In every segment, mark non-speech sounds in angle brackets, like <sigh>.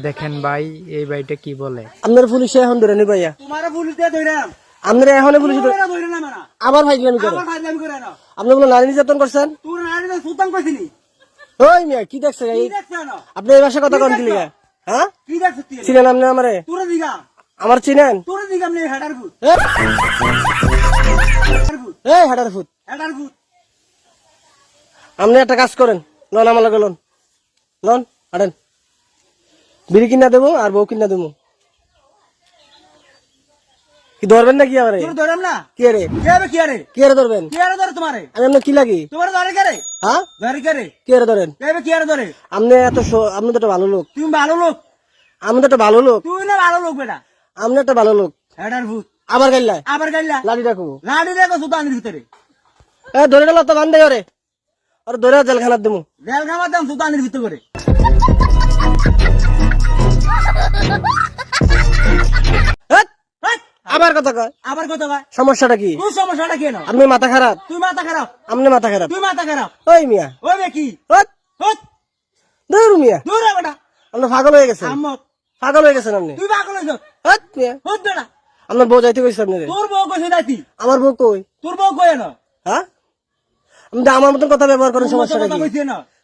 দেখেন ভাই এই ভাইটা কি বলে? আপনার পুলিশে এখন ধরে নি ভাইয়া। তোমার পুলিশ দিয়ে ধইরাম আপনার এখন পুলিশ মানা আবার ফাইজলামি করে। আবার ফাইজলামি করে না আপনি বলে নারী নির্যাতন করছেন? তোর নারী তো সুতাম কইছিনি ওই মিয়া কি দেখছে কি দেখছ না আপনি এই ভাষা কথা কন লিগা? হ্যাঁ? কি দেখছ তুই চিনেন আপনি আমারে? তোরে দিগা আমার চিনেন? তোরে দিগা নে হেডার ফুট এ, হেডার ফুট এই হেডার ফুট আপনি একটা কাজ করেন। লন আমার লাগে লন। লন হাঁটেন। বিড়ি কিনা দেবো আর বউ কিনা দেবো। কি ধরবেন না কি আমারে? তোর না? কি রে? কে হবে কি আরে কি রে ধরবেন? কি আরে ধরে তোমারে? আমি কি লাগি? তোমার ধরে কে রে? হ্যাঁ? ধরে কে রে? কি রে ধরেন? কি আরে ধরে? আপনি এত আপনি তো একটা ভালো লোক। তুমি ভালো লোক। আপনি তো একটা ভালো লোক। তুই না ভালো লোক বেটা। আপনি একটা ভালো লোক। হেডার আবার আবার গাইলা? লাড়ি সুতানের ভিতরে। এ ধরে গেল তো বান্ধে ওরে ওর ধরে জেলখানার দেবো। জেল খামার দাম সুতানের ভিতরে আবার কথা কয়। আবার কত ভাই সমস্যাটা কি? তুই সমস্যাটা কেন আপনি মাথা খারাপ? তুই মাথা খারাপ? আপনি মাথা খারাপ? তুই মাথা খারাপ? ওই মিয়া। ওই বে কি? হেৎ, হট দূর মিয়া। দূর বেটা। আপনি পাগল হয়ে গেছেন। পাগল হয়ে গেছেন আপনি। তুই পাগল হেৎ, মিয়া। হট বেটা। আপনার বউ যাইতে কইছে আপনি তোর বউ কইছে যাইতি। আমার বউ কই? তোর বউ কই না হ্যাঁ? আপনি আমার মতন কথা ব্যবহার করেন তোর সমস্যাটা কথা কি?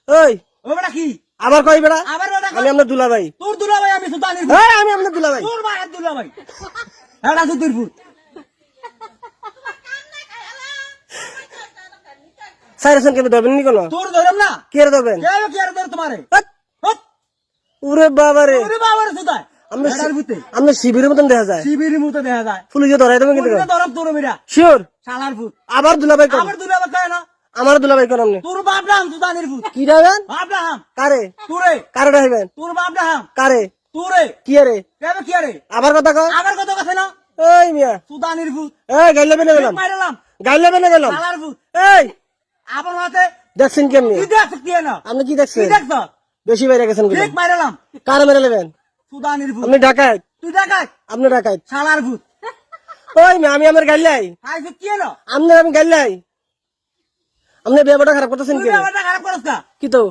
ওই। ও বেটা কি? আবার কই বেড়া আবার বেটা আমি আপনার দুলা এই, আমি আপনার দুলা ভাই তোর ভাই দুলা ভাই এটা সুতির ফুট সাইরেছেন কেন ধরবেন নি কোনো? তোর ধরম না? কে ধরবেন? কে হবে ধর তোমারে? ওরে বাবা রে ওরে বাবার সুতায় আপনি হেডার ভিতরে শিবিরের মতন দেখা যায়। শিবির মতো দেখা যায়। পুলিশে ধরাই দেবেন কিন্তু তোর শিওর? শালার ফুট আবার দুলা ভাই কোন আবার দুলা ভাই কয় না? আমার দুলা ভাই কোন তোর বাপ নাম সুতানের ফুট কি রাখবেন বাপ নাম কারে? তোরে। কারে রাখবেন তোর বাপ নাম কারে? তোরে? কি আরে আবার কথা কয়? আবার কত কথা না? এই মিয়া। সুতানের ফুট এই গাইলে বেনে গেলাম। মাইরালাম। গাইলে বেনে গেলাম। শালার ফুট এই। আবার মাতে দেখছেন কেমনি? তুই দেখ কি না আপনি কি তুই দেখছেন দেখছ? বেশি বাইরে গেছেন ঠিক মাইরালাম। কার মেরে নেবেন? সুদানির ফুট আপনি তুই ওই মিয়া আমি আমার গাইলাই হাই ফুট কি না আপনি আমি গাইলাই আপনি ব্যবহারটা খারাপ করতেছেন কি ব্যাপারটা খারাপ করছ কি তো?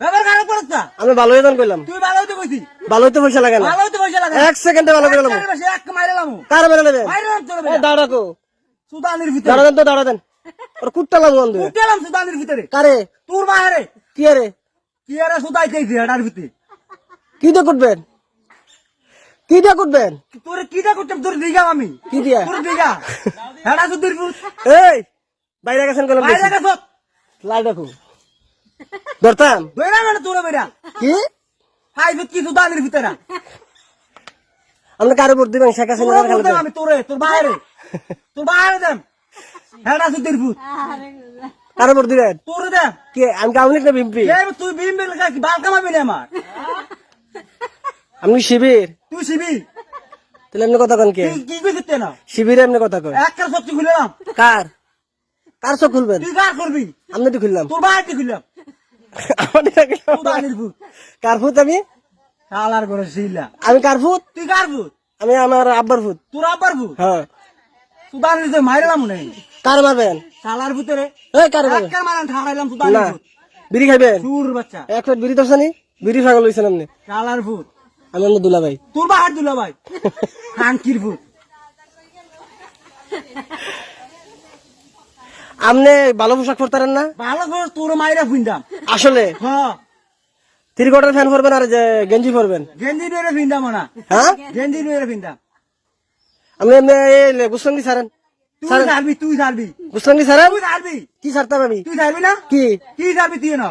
ব্যাপার খারাপ করছ আমি ভালো হয়ে কইলাম। তুই ভালো হইতে ভালো হইতে পয়সা লাগে না। ভালো পয়সা লাগে এক সেকেন্ডে ভালো করে বেশি এক মাইরালাম কার মেরে নেবেন মাইরালাম তোর এই দাঁড়াকো সুদানির ভিতরে। দাঁড়া দেন তো দাঁড়া দেন। ওর কুট্টা লাগবো বন্ধু। উঠলাম সুদানির ভিতরে। কারে? তোর বাহারে। কি রে কি আরে সুদাই চাইছি এটার ভিতরে। কি দিয়ে কুটবেন? কি দিয়ে কুটবেন? তোর কিটা করতাম তোর দিগাম আমি কি দিয়া? তোর দিগা এটা সুদির এই বাইরে গেছেন গেলাম বাইরে গেছ লাই রাখো। ধরতাম? বেড়া মানে তোর বেড়া কি? ভিতরে। কারে ভোট দিবেন শেখ হাসিনা আমি তোরে তোর বাইরে। তোর বাইরে দেম এটা সুদির ফুট কারে ভোট দিবেন? তোর দেম কি? আমি কাউনিক না বিম্পি এই তুই কি? বাল কামাবি না আমার। আপনি শিবির? তুই শিবি তাহলে এমনি কথা কন কে? কি না শিবিরে এমনি কথা কয় একটা সত্যি খুললাম। কার? কার চোখ খুলবেন? তুই কার করবি? আপনি তো খুললাম। তোর বাইরে খুললাম। ফুট আমি? শালার করে শিলা। আমি তুই আমি আমার আব্বার ফুট। তোর আব্বার হ্যাঁ। সুদানির যে মাইরালাম না কার মারবেন? শালার ভিতরে এই কার মারবেন? একটা মারান ঠাড়াইলাম সুদানির না। বিড়ি খাইবেন? সুর বাচ্চা। এক প্লেট বিড়ি দর্শানি বিড়ি ছাগল হয়েছেন আপনি? শালার ফুট। আমি আপনার দুলা ভাই তোর বাহার দুলা ভাই হাঙ্কির <laughs> আপনি ভালো পোশাক পরতারেন না? ভালো করে তোর মাইরা ফিন্দাম আসলে? হ্যাঁ। থ্রি কোয়ার্টার ফ্যান পরবেন আর যে গেঞ্জি পরবেন? গেঞ্জি নিয়ে ফিন্দাম না। হ্যাঁ? গেঞ্জি নিয়ে ফিন্দাম আপনি এমনি এই গুসলঙ্গি সারেন তুই ছাড়বি তুই ছাড়বি। গুসলঙ্গি সারেন তুই ছাড়বি। কি সারতাম আমি? তুই ছাড়বি না? কি? কি ছাড়বি তুই না